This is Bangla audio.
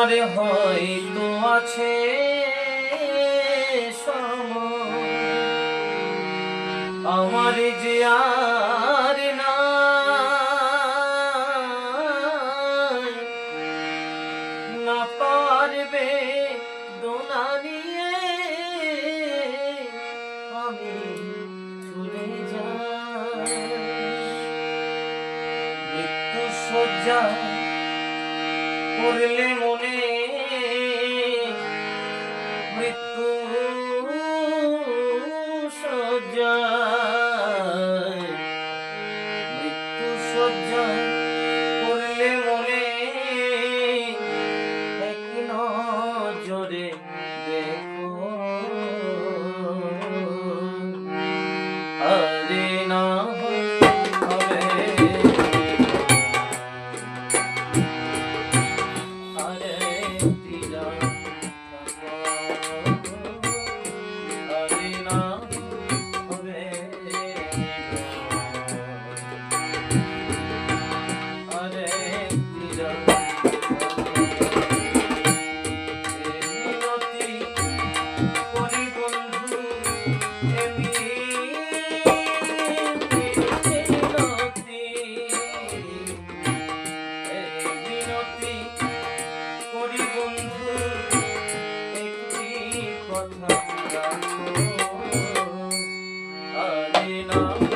তোমার হয়তো আছে আমার যে আর না পারবে দোনা নিয়ে আমি চলে যাই। মৃত্যু সজ্জা করলে মনে মৃত্যু সজ্জায় মৃত্যু সজ্জায় করলে মনে এক নজরে দেখ। কথা আমি না